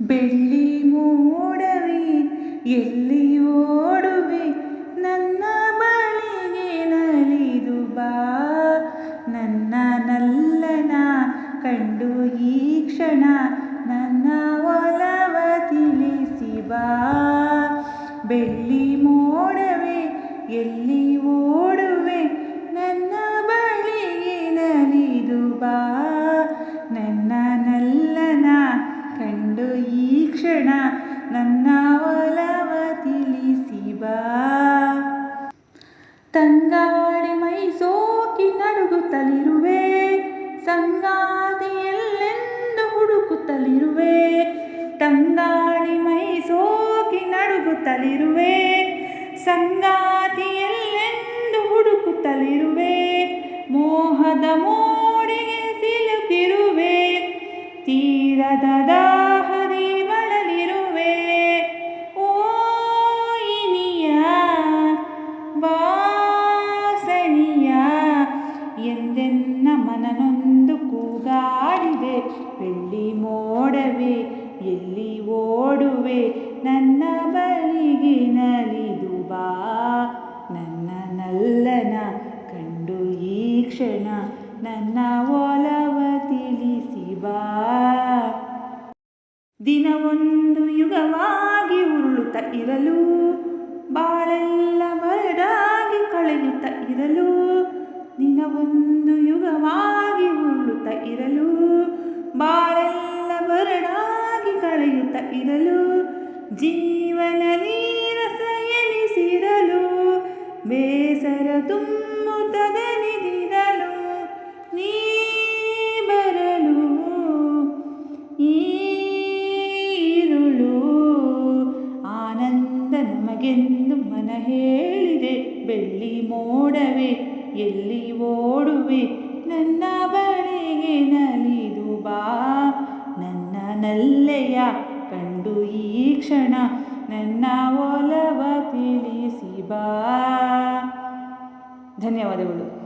ಬೆಳ್ಳಿ ಮೋಡವೇ, ಎಲ್ಲಿ ಓಡುವೆ? ನನ್ನ ಬಳಿಗೆ ನಲಿದು ಬಾ. ನನ್ನ ನಲ್ಲನ ಕಂಡು ಈ ಕ್ಷಣ ನನ್ನ ಒಲವ ತಿಳಿಸಿ ಬಾ. ಬೆಳ್ಳಿ ಮೋಡವೇ, ಎಲ್ಲಿ ಓಡುವೆ? ನನ್ನ ಬಳಿಗೆ ನಲಿದು ಬಾ. ಕ್ಷಣ ನನ್ನ ಒಲವ ತಿಳಿಸಿ ಬಾ. ತಂಗಾಡಿ ಮೈ ಸೋಕಿ ನಡುಗುತ್ತಲಿರುವೆ, ಸಂಗಾತಿಯಲ್ಲೆಂದು ಹುಡುಕುತ್ತಲಿರುವೆ. ಮೈ ಸೋಕಿ ನಡುಗುತ್ತಲಿರುವೆ, ಸಂಗಾತಿಯಲ್ಲೆಂದು ಹುಡುಕುತ್ತಲಿರುವೆ. ಮೋಹದ ಮೋಡಿಗೆ ಸಿಲುಕಿರುವೆ, ತೀರದ ಮನನೊಂದು ಕೂಗಾಡಿದೆ. ಬೆಳ್ಳಿ ಮೋಡವೇ, ಎಲ್ಲಿ ಓಡುವೆ? ನನ್ನ ಬಳಿಗೆ ನಲಿದು ಬಾ. ನನ್ನ ನಲ್ಲನ ಕಂಡು ಈ ಕ್ಷಣ ನನ್ನ ಒಲವ ತಿಳಿಸಿ ಬಾ. ದಿನವೊಂದು ಯುಗವಾಗಿ ಉರುಳುತ್ತ ಇರಲು ಬಾಳೆಲ್ಲ ಬರಡಾಗಿ ಇರಲು ಜೀವನ ನೀರಸ ಎನಿಸಿರಲು ಬೇಸರ ತುಂಬುತ್ತದನಿದಿರಲು ನೀ ಬರಲು ಈರುಳು ಆನಂದ ನಮಗೆಂದು ಮನ ಹೇಳಿದೆ, ಬೆಳ್ಳಿ ಮೋಡವೆ, ಎಲ್ಲಿ ಓಡುವೆ, ನನ್ನ ಬಳಿಗೆ ಕಂಡು ಈ ಕ್ಷಣ ನನ್ನ ಒಲವ ತಿಳಿಸಿ ಬಾ. ಧನ್ಯವಾದಗಳು.